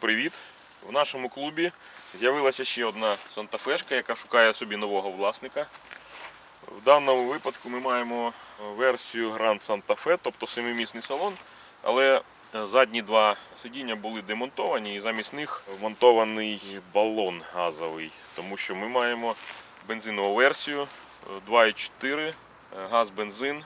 Привіт! В нашому клубі з'явилася ще одна Сантафешка, яка шукає собі нового власника. В даному випадку ми маємо версію Grand Santa Fe, тобто семимісний салон, але е, задні два сидіння були демонтовані і замість них вмонтований балон газовий, тому що ми маємо бензинову версію е, 2.4 е, газ-бензин.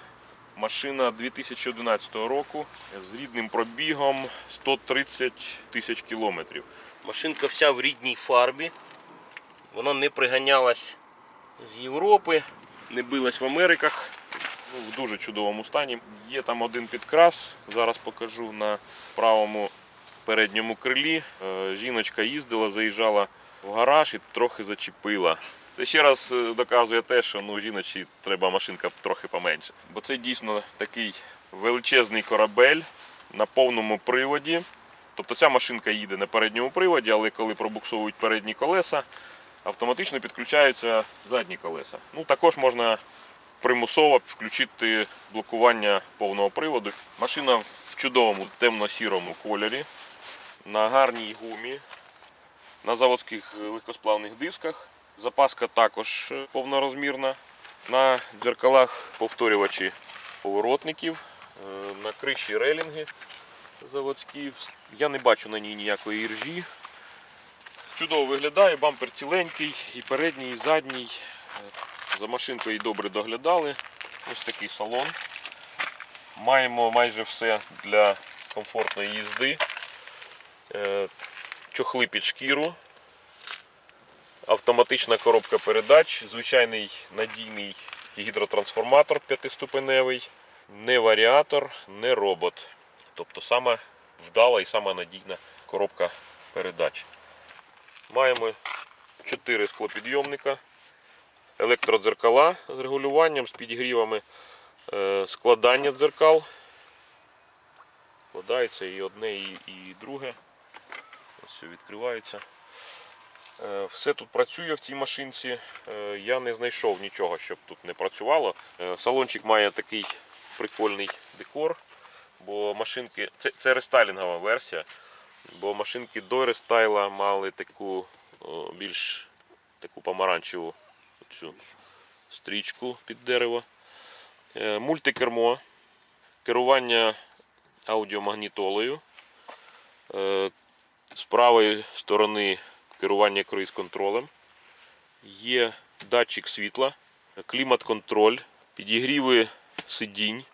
Машина 2011 року з рідним пробігом 130 тисяч кілометрів. Машинка вся в рідній фарбі. Вона не приганялась з Європи. Не билась в Америках. Ну, в дуже чудовому стані. Є там один підкрас, зараз покажу на правому передньому крилі. Е, Жіночка їздила, заїжджала в гараж і трохи зачепила. Це ще раз е, доказує те, що ну, жіночі треба машинка трохи поменше. Бо це дійсно такий величезний корабель на повному приводі. Тобто ця машинка їде на передньому приводі, але коли пробуксовують передні колеса, автоматично підключаються задні колеса. Ну, також можна примусово включити блокування повного приводу. Машина в чудовому темно-сірому кольорі, на гарній гумі, на заводських е, легкосплавних дисках. Запаска також е, повнорозмірна. На дзеркалах повторювачі поворотників, е, на криші релінги заводські. Я не бачу на ній ніякої іржі. Чудово виглядає, бампер ціленький, і передній, і задній. Е, За машинкою добре доглядали. Ось такий салон. Маємо майже все для комфортної їзди. Чохли під шкіру. Автоматична коробка передач, звичайний надійний гідротрансформатор п'ятиступеневий, не варіатор, не робот. Тобто саме вдала і сама надійна коробка передач. Маємо 4 склопідйомника, електродзеркала з регулюванням, з підігрівами, е, складання дзеркал. Складається і одне, і друге. Ось все відкривається. Е, Все тут працює в цій машинці. Е, Я не знайшов нічого, щоб тут не працювало. Е, Салончик має такий прикольний декор, бо машинки. Це, це рестайлінгова версія, бо машинки до рестайла мали таку більш таку помаранчеву цю стрічку під дерево. Мультикермо, керування аудіомагнітолою. З правої сторони керування круїз-контролем. Є датчик світла, клімат-контроль, підігріви сидінь,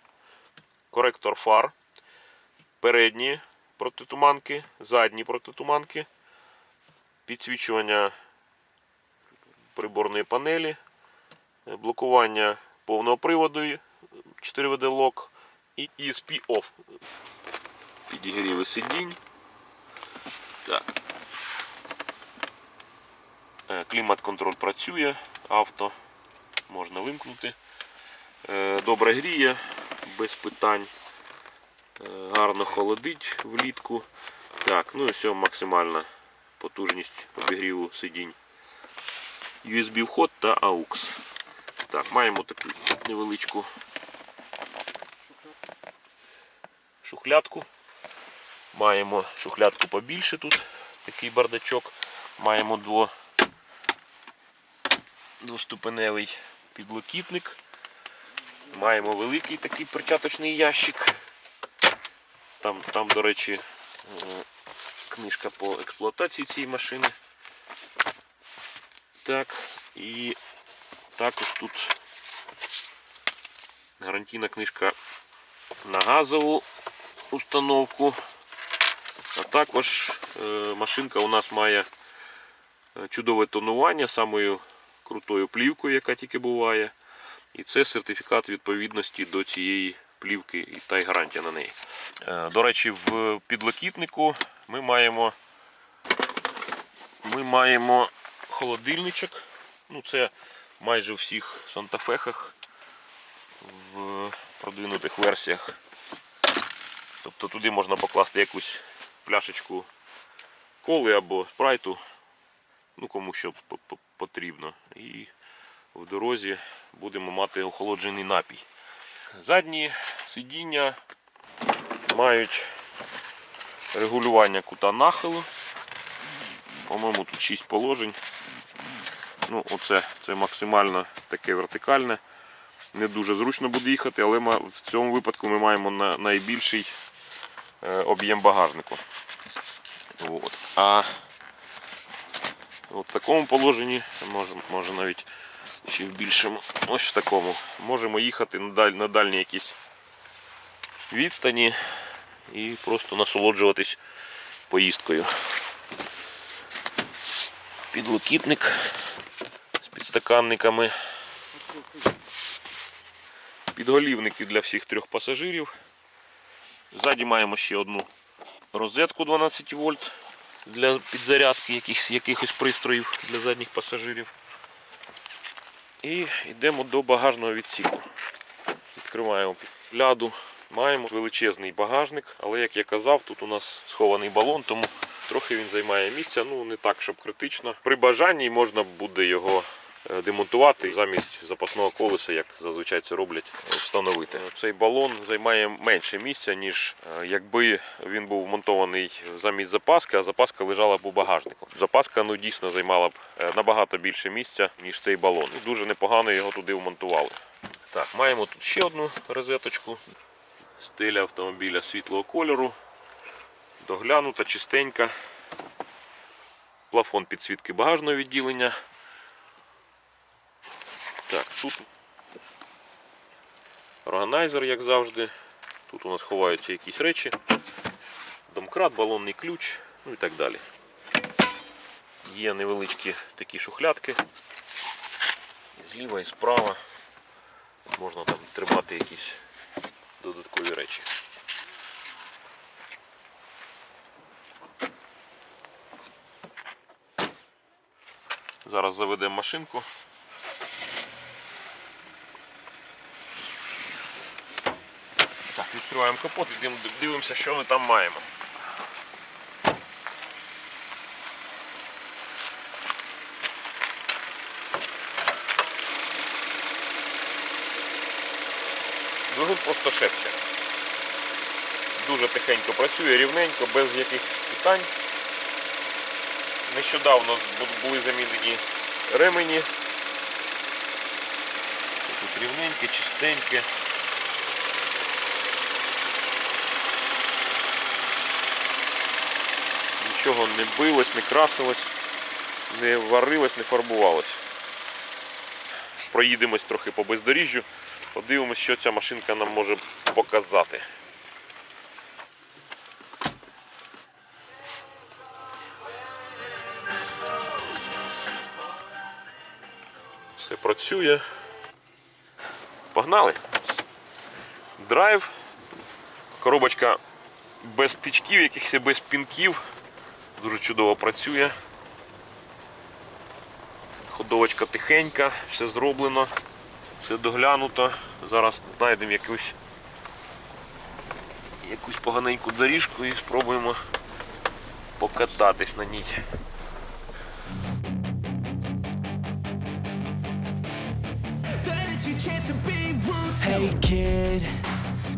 коректор фар, передні протитуманки, задні протитуманки, підсвічування приборної панелі, блокування повного приводу 4 вд лок і ESP OFF. Підігріви сидінь. Так. Е, Клімат-контроль працює, авто можна вимкнути. Е, Добре гріє, без питань. Е, Гарно холодить влітку. Так, ну і все, максимальна потужність обігріву сидінь. USB вход та AUX. Так, маємо таку невеличку шухлядку. Маємо шухлядку побільше тут, такий бардачок. Маємо дво, двоступеневий підлокітник. Маємо великий такий перчаточний ящик. Там, там до речі, е, книжка по експлуатації цієї машини. Так, і також тут гарантійна книжка на газову установку. А також е, машинка у нас має е, чудове тонування самою крутою плівкою, яка тільки буває. І це сертифікат відповідності до цієї плівки і та й гарантія на неї. Е, До речі, в підлокітнику ми маємо, ми маємо холодильничок. Ну, це майже у всіх сантафехах в продвинутих версіях. Тобто туди можна покласти якусь пляшечку коли або спрайту, ну кому що по- по- потрібно. І в дорозі будемо мати охолоджений напій. Задні сидіння мають регулювання кута нахилу. По-моєму, тут 6 положень. Ну, оце це максимально таке вертикальне. Не дуже зручно буде їхати, але ма- в цьому випадку ми маємо на, найбільший е, об'єм багажнику. От. А от в такому положенні, може, може навіть ще в більшому, ось в такому, можемо їхати на, даль, на дальні якісь відстані і просто насолоджуватись поїздкою. Підлокітник з підстаканниками. Підголівники для всіх трьох пасажирів. Ззаді маємо ще одну розетку 12 вольт для підзарядки якихось, якихось пристроїв для задніх пасажирів. І йдемо до багажного відсіку. Відкриваємо ляду. Маємо величезний багажник, але як я казав, тут у нас схований балон, тому трохи він займає місця. Ну не так, щоб критично. При бажанні можна буде його демонтувати замість запасного колеса, як зазвичай це роблять, е, встановити. Цей балон займає менше місця, ніж е, якби він був монтований замість запаски, а запаска лежала б у багажнику. Запаска ну дійсно займала б е, набагато більше місця, ніж цей балон. Дуже непогано його туди вмонтували. Так, маємо тут ще одну розеточку. Стиля автомобіля світлого кольору. Доглянута, чистенька. Плафон підсвітки багажного відділення. Так, тут органайзер, як завжди. Тут у нас ховаються якісь речі. Домкрат, балонний ключ, ну і так далі. Є невеличкі такі шухлядки. Зліва і справа. Можна там тримати якісь додаткові речі. Зараз заведемо машинку. Так, відкриваємо капот і дивимося, що ми там маємо. Двигун просто шепче. Дуже тихенько працює, рівненько, без яких питань. Нещодавно були замінені ремені. Тут рівненьке, чистеньке. Нічого не билось, не красилось, не варилось, не фарбувалось. Проїдемось трохи по бездоріжжю, подивимось, що ця машинка нам може показати. Все працює. Погнали. Драйв. Коробочка без тичків, якихось без пінків. Дуже чудово працює. Ходовочка тихенька, все зроблено, все доглянуто. Зараз знайдемо якусь, якусь поганеньку доріжку і спробуємо покататись на ній. Hey kid,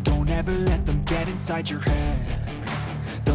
don't ever let them get inside your head.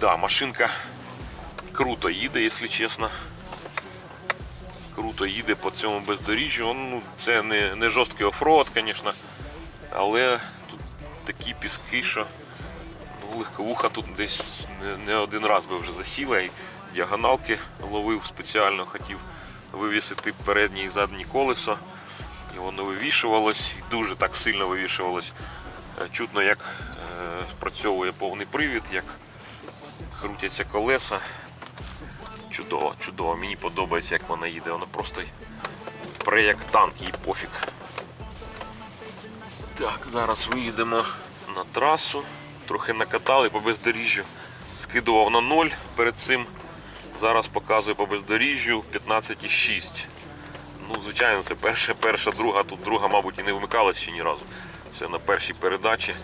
Да, машинка круто їде, якщо чесно. Круто їде по цьому бездоріжжю. Ну, це не, не жорсткий оффроуд, звісно. Але тут такі піски, що ну, легковуха тут десь не, не один раз би вже засіла. І діагоналки ловив спеціально, хотів вивісити переднє і заднє колесо. І воно вивішувалось, дуже так сильно вивішувалось. Е, Чутно, як спрацьовує повний привід, як крутяться колеса. Чудово, чудово. Мені подобається, як вона їде. Вона просто пре як танк, їй пофіг. Так, зараз виїдемо на трасу. Трохи накатали по бездоріжжю. Скидував на 0 перед цим. Зараз показую по бездоріжжю 15,6. Ну, звичайно, це перша, перша, друга. Тут друга, мабуть, і не вмикалась ще ні разу. Це на першій передачі.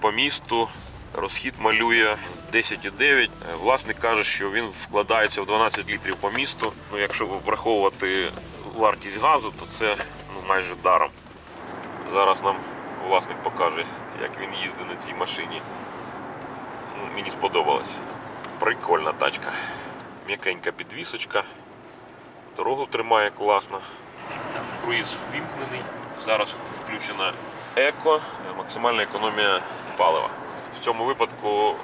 По місту розхід малює 10,9. Е, Власник каже, що він вкладається в 12 літрів по місту. Ну, якщо враховувати вартість газу, то це ну, майже даром. Зараз нам власник покаже, як він їздить на цій машині. Ну, мені сподобалось. Прикольна тачка. М'якенька підвісочка. Дорогу тримає класно. Круїз вімкнений. Зараз включена еко, максимальна економія палива. В цьому випадку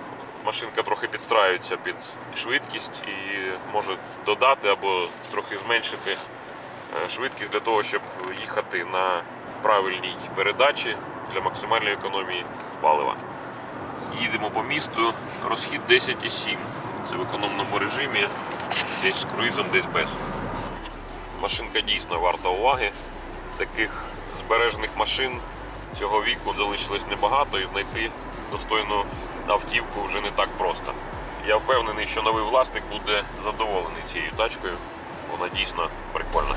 машинка трохи підстраюється під швидкість і може додати або трохи зменшити е, швидкість для того, щоб їхати на правильній передачі для максимальної економії палива. Їдемо по місту, розхід 10,7. Це в економному режимі, десь з круїзом, десь без. Машинка дійсно варта уваги. Таких збережених машин цього віку залишилось небагато і знайти достойну автівку вже не так просто. Я впевнений, що новий власник буде задоволений цією тачкою. Вона дійсно прикольна.